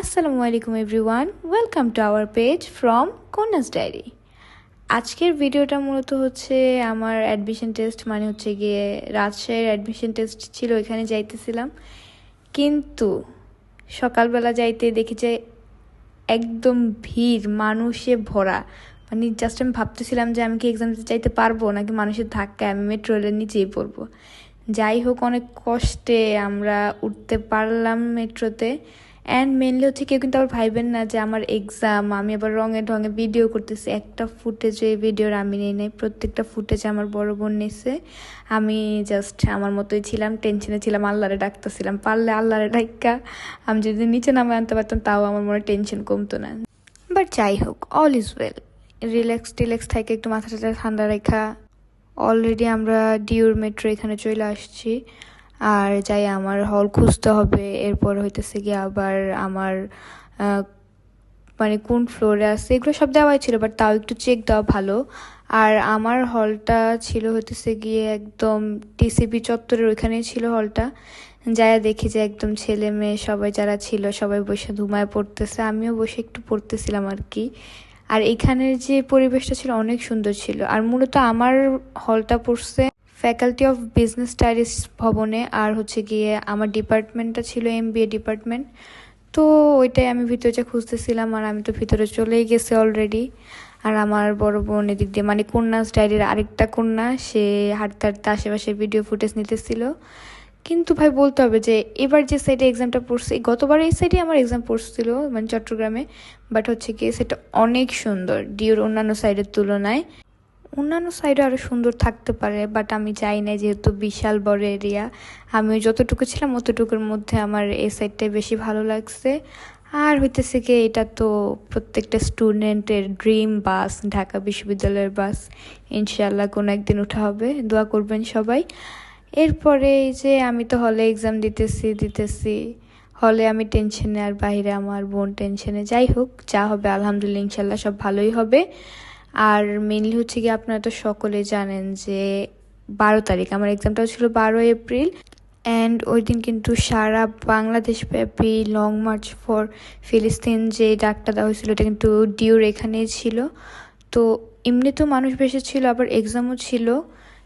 আসসালামু আলাইকুম everyone welcome to our page from Kanya's diary আজকের ভিডিওটা মূলত হচ্ছে আমার অ্যাডমিশন টেস্ট মানে হচ্ছে গিয়ে রাজশাহীর অ্যাডমিশন টেস্ট ছিল ওইখানে যাইতেছিলাম। কিন্তু সকালবেলা যাইতে দেখি যে একদম ভিড়, মানুষে ভরা। মানে জাস্ট আমি ভাবতেছিলাম যে আমি কি এক্সাম দিতে চাইতে পারব, নাকি মানুষের ধাক্কায় আমি মেট্রো রেলের নিচেই পড়ব। যাই হোক, অনেক কষ্টে আমরা উঠতে পারলাম মেট্রোতে অ্যান্ড মেনলি হচ্ছে কেউ কিন্তু আবার ভাইবেন না যে আমার এক্সাম আমি আবার রঙে ঢঙে ভিডিও করতেছি। একটা ফুটেজ ভিডিওর আমি নেই নাই, প্রত্যেকটা ফুটেজ আমার বড় বোন নিছে। আমি জাস্ট আমার মতোই ছিলাম টেনশনে ছিলাম, আল্লাহরে ডাকতেছিলাম। পারলে আল্লাহরে ডাক্কা আমি যদি নিচে নামে আনতে পারতাম, তাও আমার মনে টেনশন কমতো না। বাট যাই হোক অল ইজ ওয়েল রিল্যাক্স টিল্যাক্স থাকে একটু মাথাটা ঠান্ডা রেখা অলরেডি আমরা ডিউর মেট্রো এখানে চলে আসছি। আর যাই, আমার হল খুঁজতে হবে। এরপর হইতেছে গিয়ে আবার আমার মানে কোন ফ্লোরে আছে, এগুলো সব দেওয়াই ছিল বাট তাও একটু চেক দেওয়া ভালো। আর আমার হলটা ছিল হইতেছে গিয়ে একদম টিসিপি চত্বরের ওইখানেই ছিল হলটা যাই দেখি যে একদম ছেলে মেয়ে সবাই যারা ছিল, সবাই বসে ধুমায় পড়তেছে। আমিও বসে একটু পড়তেছিলাম আর কি। আর এখানের যে পরিবেশটা ছিল অনেক সুন্দর ছিল। আর মূলত আমার হলটা পড়ছে ফ্যাকাল্টি অফ বিজনেস স্টাডিজ ভবনে আর হচ্ছে গিয়ে আমার ডিপার্টমেন্টটা ছিল এম ডিপার্টমেন্ট তো ওইটাই আমি ভিতরেটা খুঁজতেছিলাম আর আমি তো ভিতরে চলেই গেছি অলরেডি আর আমার বড় বোন এদিক দিয়ে মানে কন্যাস ডায়েরির আরেকটা কন্যা, সে হাঁটতে হাঁটতে আশেপাশে ভিডিও ফুটেজ নিতেছিল। কিন্তু ভাই বলতে হবে যে, এবার যে সাইডে এক্সামটা পড়ছে, গতবার এই সাইডে আমার এক্সাম পড়ছিল মানে চট্টগ্রামে। বাট হচ্ছে কি সেটা অনেক সুন্দর ডিওর অন্যান্য সাইডের তুলনায়। অন্যান্য সাইডে আরও সুন্দর থাকতে পারে বাট আমি যাই না যেহেতু বিশাল বড় এরিয়া আমি যতটুকু ছিলাম অতটুকুর মধ্যে আমার এই সাইডটাই বেশি ভালো লাগছে। আর হইতেছে কি, এটা তো প্রত্যেকটা স্টুডেন্টের ড্রিম বাস ঢাকা বিশ্ববিদ্যালয়ের বাস ইনশাল্লাহ কোনো একদিন উঠা হবে, দোয়া করবেন সবাই। এরপরে এই যে আমি তো হলে এক্সাম দিতেছি দিতেছি। হলে আমি টেনশনে আর বাইরে আমার বোন টেনশনে যাই হোক, যা হবে আলহামদুলিল্লাহ ইনশাল্লাহ সব ভালোই হবে। আর মেনলি হচ্ছে কি আপনারা তো সকলে জানেন যে বারো তারিখ, আমার এক্সামটাও ছিল বারো এপ্রিল অ্যান্ড ওই দিন কিন্তু সারা বাংলাদেশ ব্যাপী লং মার্চ ফর ফিলিস্তিন যে ডাকটা দেওয়া হয়েছিল, এটা কিন্তু ডিউর এখানেই ছিল। তো এমনিতেও মানুষ বেশি ছিল, আবার এক্সামও ছিল।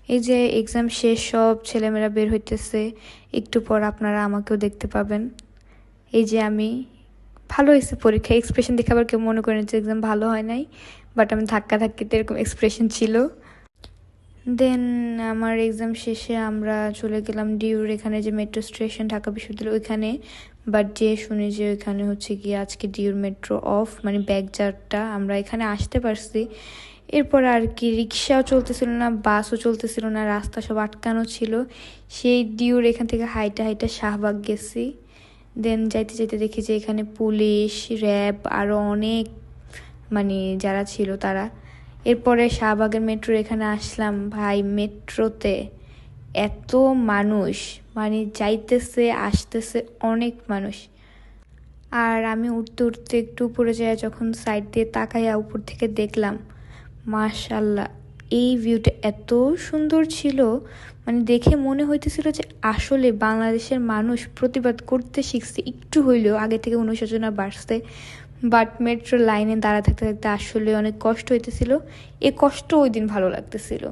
এই যে এক্সাম শেষ, সব ছেলেমেয়েরা বের হইতেছে। একটু পর আপনারা আমাকেও দেখতে পাবেন। এই যে আমি, ভালো হয়েছে পরীক্ষা। এক্সপ্রেশন দেখে আবার কেউ মনে করেন যে এক্সাম ভালো হয় নাই। বাট আমি ধাক্কা ধাক্কিতে এরকম এক্সপ্রেশন ছিল। দেন আমার এক্সাম শেষে আমরা চলে গেলাম ডিউর এখানে যে মেট্রো স্টেশন ঢাকা বিশ্ববিদ্যালয়, ওইখানে। বাট যে শুনি যে ওইখানে হচ্ছে গিয়ে আজকে ডিউর মেট্রো অফ মানে ব্যাগজারটা আমরা এখানে আসতে পারছি। এরপর আর কি, রিক্সাও চলতেছিল না বাসও চলতেছিল না, রাস্তা সব আটকানো ছিল। সেই ডিউর এখান থেকে হাইটা হাইটা শাহবাগ গেছি। দেন যাইতে যাইতে দেখি যে এখানে পুলিশ, র্যাব আরও অনেক মানে যারা ছিল তারা। এরপরে শাহবাগের মেট্রো এখানে আসলাম। ভাই, মেট্রোতে এত মানুষ মানে যাইতেছে, আসতেছে অনেক মানুষ। আর আমি উঠতে উঠতে একটু উপরে যায় যখন সাইড দিয়ে তাকাইয়া উপর থেকে দেখলাম মাশাল্লাহ এই ভিউটা এত সুন্দর ছিল। মানে দেখে মনে হইতেছিল যে আসলে বাংলাদেশের মানুষ প্রতিবাদ করতে শিখছে, একটু হইলেও আগে থেকে অনুশোচনা বাড়ছে। বাট মেট্রো লাইনে দাঁড়া থাকতে থাকতে আসলে অনেক কষ্ট হইতেছিল। এ কষ্ট ওই দিন ভালো লাগতেছিল।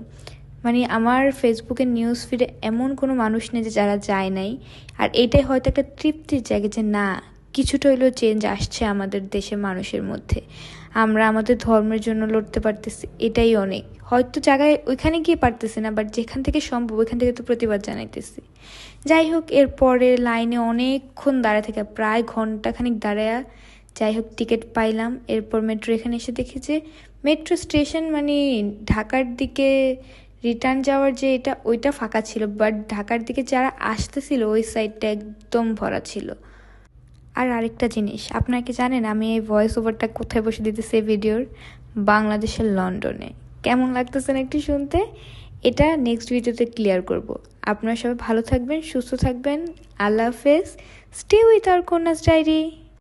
মানে আমার ফেসবুকের নিউজ ফিডে এমন কোনো মানুষ নেই যে যারা যায় নাই। আর এটাই হয়তো একটা তৃপ্তির জায়গা যে না, কিছুটা হইলেও চেঞ্জ আসছে আমাদের দেশের মানুষের মধ্যে। আমরা আমাদের ধর্মের জন্য লড়তে পারতেছি, এটাই অনেক। হয়তো জায়গায় ওইখানে গিয়ে পারতেছি না বাট যেখান থেকে সম্ভব ওইখান থেকে তো প্রতিবাদ জানাইতেছি। যাই হোক এরপরে লাইনে অনেকক্ষণ দাঁড়ায় থেকে, প্রায় ঘন্টাখানিক দাঁড়ায় যাই হোক টিকিট পাইলাম। এরপর মেট্রো এখানে এসে দেখি যে মেট্রো স্টেশন মানে ঢাকার দিকে রিটার্ন যাওয়ার যে এটা, ওইটা ফাঁকা ছিল। বাট ঢাকার দিকে যারা আসতেছিল, ওই সাইডটা একদম ভরা ছিল। আর আরেকটা জিনিস, আপনারা কি জানেন, আমি এই ভয়েস ওভারটা কোথায় বসে দিতেছি এই ভিডিওর বাংলাদেশের লন্ডনে। কেমন লাগতেছে না একটু শুনতে? এটা নেক্সট ভিডিওতে ক্লিয়ার করব। আপনারা সবাই ভালো থাকবেন, সুস্থ থাকবেন। আল্লাহ হাফেজ। Stay with our Kanya's diary